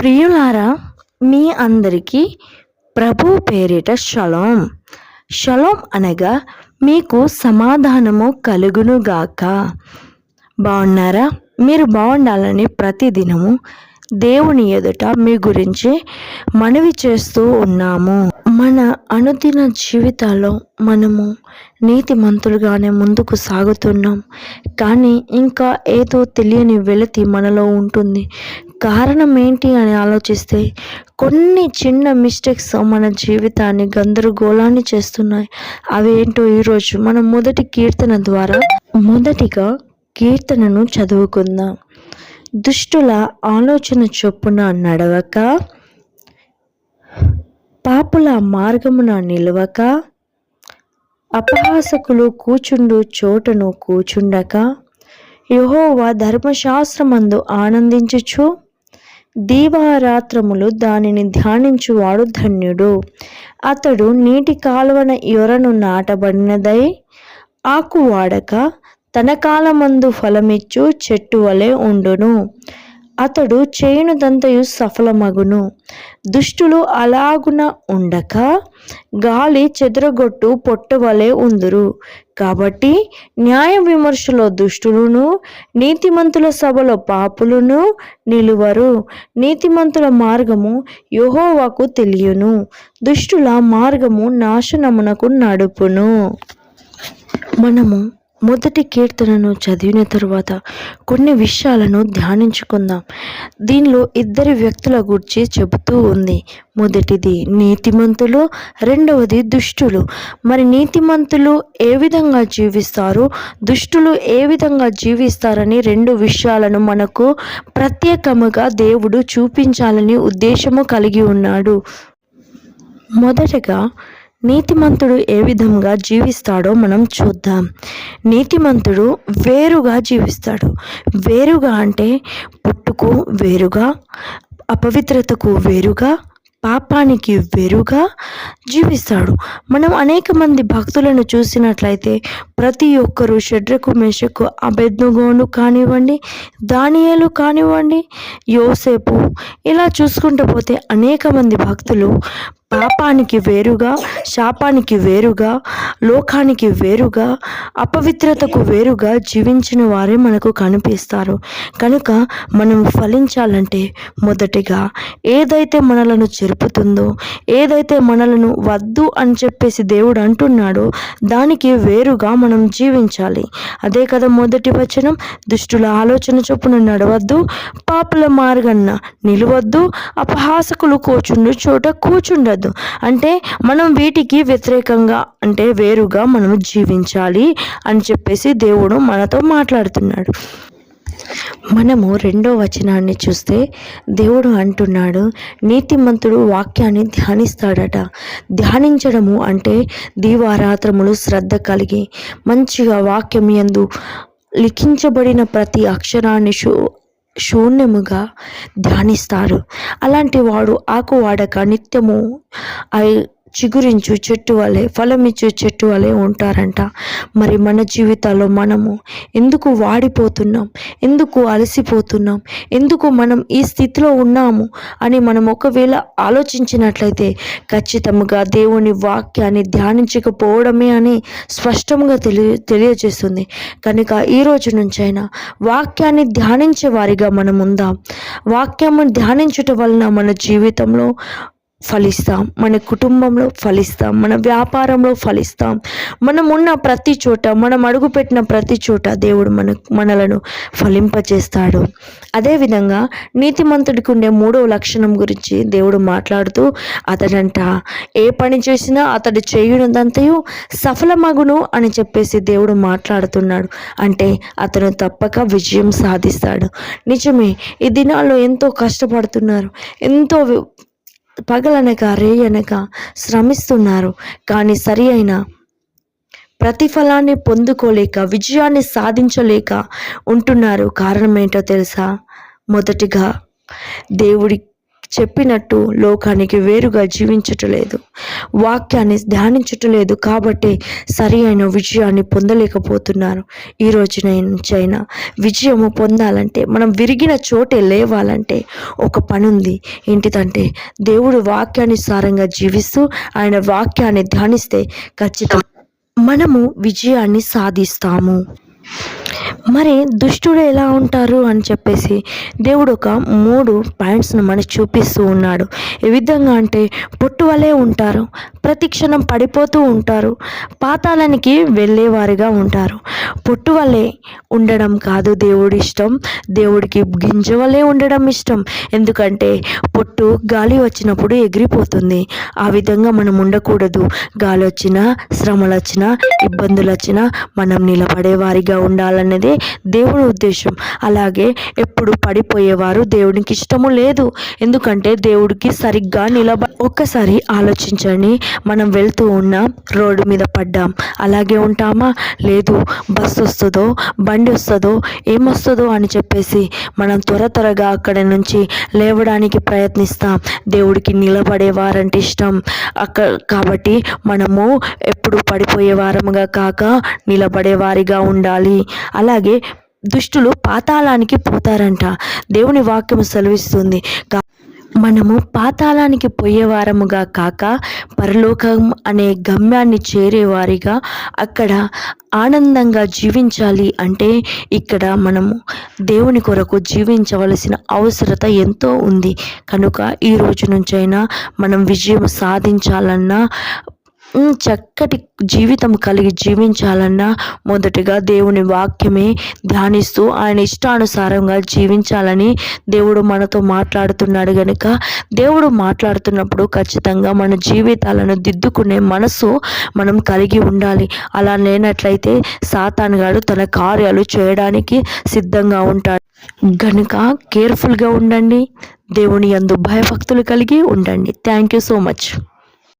ప్రియులారా మీ అందరికీ ప్రభు పేరిట షలోం. షలోం అనగా మీకు సమాధానము కలుగునుగాక బాగున్నారా మీరు బాగుండాలని ప్రతిదినము దేవుని ఎదుట మీ గురించి మనవి చేస్తూ ఉన్నాము. మన అనుదిన జీవితాల్లో మనము నీతిమంతులుగానే ముందుకు సాగుతున్నాం. కానీ ఇంకా ఏదో తెలియని వెలితి మనలో ఉంటుంది. కారణం ఏంటి అని ఆలోచిస్తే కొన్ని చిన్న మిస్టేక్స్ మన జీవితాన్ని గందరగోళాన్ని చేస్తున్నాయి. అవేంటో ఈరోజు మనం మొదటి కీర్తన ద్వారా మొదటిగా కీర్తనను చదువుకుందాం. దుష్టుల ఆలోచన చొప్పున నడవక పాపుల మార్గమున నిలవక అపహాసకులు కూచుండు చోటను కూచుండక యహోవా ధర్మశాస్త్రమందు ఆనందించుచు దీవారాత్రములు దానిని ధ్యానించువాడు ధన్యుడు. అతడు నీటి కాలువన యొరను నాటబడినదై ఆకు వాడక తన కాలమందు ఫలమిచ్చు చెట్టు వలె ఉండును. అతడు చేయునుదంతయు సఫలమగును. దుష్టులు అలాగున ఉండక గాలి చెదరగొట్టు పొట్టవలే ఉందురు. కాబట్టి న్యాయ విమర్శలో దుష్టులను నీతిమంతుల సభలో పాపులను నిలువరు. నీతిమంతుల మార్గము యహోవాకు తెలియను. దుష్టుల మార్గము నాశనమునకు నడుపును. మనము మొదటి కీర్తనను చదివిన తరువాత కొన్ని విషయాలను ధ్యానించుకుందాం. దీనిలో ఇద్దరి వ్యక్తుల గురించి చెబుతూ ఉంది. మొదటిది నీతిమంతులు రెండవది దుష్టులు. మరి నీతిమంతులు ఏ విధంగా జీవిస్తారు? దుష్టులు ఏ విధంగా జీవిస్తారని రెండు విషయాలను మనకు ప్రత్యేకముగా దేవుడు చూపించాలని ఉద్దేశము కలిగి ఉన్నాడు. మొదటగా నీతిమంతుడు ఏ విధంగా జీవిస్తాడో మనం చూద్దాం. నీతిమంతుడు వేరుగా జీవిస్తాడు. వేరుగా అంటే పుట్టుకు వేరుగా అపవిత్రతకు వేరుగా పాపానికి వేరుగా జీవిస్తాడు. మనం అనేక మంది భక్తులను చూసినట్లయితే ప్రతి ఒక్కరూ షడ్రకు మేషకు అభెజ్ఞగోను కానివ్వండి దానియాలు కానివ్వండి యోసేపు ఇలా చూసుకుంటూ పోతే అనేక మంది భక్తులు పాపానికి వేరుగా శాపానికి వేరుగా లోకానికి వేరుగా అపవిత్రతకు వేరుగా జీవించిన వారే మనకు కనిపిస్తారు. కనుక మనం ఫలించాలంటే మొదటిగా ఏదైతే మనలను చెరుపుతుందో ఏదైతే మనలను వద్దు అని చెప్పేసి దేవుడు అంటున్నాడో దానికి వేరుగా మనం జీవించాలి. అదే కదా మొదటి వచనం దుష్టుల ఆలోచన చొప్పున నడవద్దు పాపుల మార్గన్న నిలవద్దు అపహాసకులు కూర్చుండు చోట కూర్చుండదు ఉండదు. అంటే మనం వీటికి వ్యతిరేకంగా అంటే వేరుగా మనం జీవించాలి అని చెప్పేసి దేవుడు మనతో మాట్లాడుతున్నాడు. మనము రెండో వచనాన్ని చూస్తే దేవుడు అంటున్నాడు నీతిమంతుడు వాక్యాన్ని ధ్యానిస్తాడట. ధ్యానించడము అంటే దీవారాత్రములు శ్రద్ధ కలిగి మంచిగా వాక్యం ఎందు లిఖించబడిన ప్రతి అక్షరాన్ని శూన్యముగా ధ్యానిస్తారు. అలాంటి వాడు ఆకు వాడక నిత్యము చిగురించు చెట్టు వలె ఫలమిచ్చు చెట్టు వలె ఉంటారంట. మరి మన జీవితాల్లో మనము ఎందుకు వాడిపోతున్నాం? ఎందుకు అలసిపోతున్నాం? ఎందుకు మనం ఈ స్థితిలో ఉన్నాము అని మనం ఒకవేళ ఆలోచించినట్లయితే ఖచ్చితంగా దేవుని వాక్యాన్ని ధ్యానించకపోవడమే అని స్పష్టంగా తెలియ తెలియజేస్తుంది. కనుక ఈ రోజు నుంచైనా వాక్యాన్ని ధ్యానించే వారిగా మనం ఉందాం వాక్యము ధ్యానించటం వలన మన జీవితంలో ఫలిస్తాం. మన కుటుంబంలో ఫలిస్తాం. మన వ్యాపారంలో ఫలిస్తాం. మనం ఉన్న ప్రతి చోట మనం అడుగుపెట్టిన ప్రతి చోట దేవుడు మన మనలను ఫలింపచేస్తాడు. అదేవిధంగా నీతిమంతుడికి ఉండే మూడవ లక్షణం గురించి దేవుడు మాట్లాడుతూ అతడంట ఏ పని చేసినా అతడు చేయునదంతయు సఫలమగును అని చెప్పేసి దేవుడు మాట్లాడుతున్నాడు. అంటే అతను తప్పక విజయం సాధిస్తాడు. నిజమే ఈ దినాల్లో ఎంతో కష్టపడుతున్నారు. ఎంతో పగలనక రేయనక శ్రమిస్తున్నారు. కానీ సరి అయిన ప్రతిఫలాన్ని పొందుకోలేక విజయాన్ని సాధించలేక ఉంటున్నారు. కారణం ఏంటో తెలుసా? మొదటిగా దేవుడి చెప్పినట్టు లోకానికి వేరుగా జీవించటలేదు. వాక్యాన్ని ధ్యానించటలేదు కాబట్టి సరి అయిన విజయాన్ని పొందలేకపోతున్నారు. ఈ రోజున నుంచైనా విజయము పొందాలంటే మనం విరిగిన చోటే లేవాలంటే ఒక పని ఉంది ఏంటిదంటే దేవుడు వాక్యానుసారంగా జీవిస్తూ ఆయన వాక్యాన్ని ధ్యానిస్తే ఖచ్చితంగా మనము విజయాన్ని సాధిస్తాము. మరి దుష్టుడు ఎలా ఉంటారు అని చెప్పేసి దేవుడు ఒక మూడు పాయింట్స్ను మనకి చూపిస్తూ ఉన్నాడు. ఏ విధంగా అంటే పొట్టు వలె ఉంటారు ప్రతి క్షణం పడిపోతూ ఉంటారు పాతాళానికి వెళ్ళేవారుగా ఉంటారు. పొట్టు వలె ఉండడం కాదు దేవుడి ఇష్టం దేవుడికి గింజ వలె ఉండడం ఇష్టం. ఎందుకంటే పొట్టు గాలి వచ్చినప్పుడు ఎగిరిపోతుంది. ఆ విధంగా మనం ఉండకూడదు. గాలి వచ్చినా శ్రమలు వచ్చినా ఇబ్బందులు వచ్చినా మనం నిలబడేవారిగా ఉండాలన్నది ఉండాలన్నదే దేవుడి ఉద్దేశం. అలాగే ఎప్పుడు పడిపోయేవారు దేవునికి ఇష్టము లేదు. ఎందుకంటే దేవుడికి సరిగ్గా నిలబ ఒక్కసారి ఆలోచించండి. మనం వెళ్తూ ఉన్న రోడ్డు మీద పడ్డాం. అలాగే ఉంటామా? లేదు. బస్సు వస్తుందో? బండి వస్తుందో? ఏమొస్తుందో అని చెప్పేసి మనం త్వర త్వరగా అక్కడి నుంచి లేవడానికి ప్రయత్నిస్తాం. దేవుడికి నిలబడేవారంటే ఇష్టం. అక్క కాబట్టి మనము ఎప్పుడు పడిపోయే వారముగా కాక నిలబడేవారిగా ఉండాలి. అలాగే దుష్టులు పాతాళానికి పోతారంట. దేవుని వాక్యము సెలవిస్తుంది. మనము పాతాళానికి పోయేవారముగా కాక పరలోకం అనే గమ్యాన్ని చేరేవారిగా అక్కడ ఆనందంగా జీవించాలి అంటే ఇక్కడ మనము దేవుని కొరకు జీవించవలసిన అవసరత ఎంతో ఉంది. కనుక ఈ రోజు నుంచైనా మనం విజయం సాధించాలన్నా చక్కటి జీవితం కలిగి జీవించాలన్నా మొదటిగా దేవుని వాక్యమే ధ్యానిస్తూ ఆయన ఇష్టానుసారంగా జీవించాలని దేవుడు మనతో మాట్లాడుతున్నాడు గనుక దేవుడు మాట్లాడుతున్నప్పుడు ఖచ్చితంగా మన జీవితాలను దిద్దుకునే మనసు మనం కలిగి ఉండాలి. అలా లేనట్లయితే సాతానుగాడు తన కార్యాలు చేయడానికి సిద్ధంగా ఉంటాడు. గనుక కేర్ఫుల్గా ఉండండి. దేవుని యందు భయభక్తులు కలిగి ఉండండి. Thank you so much.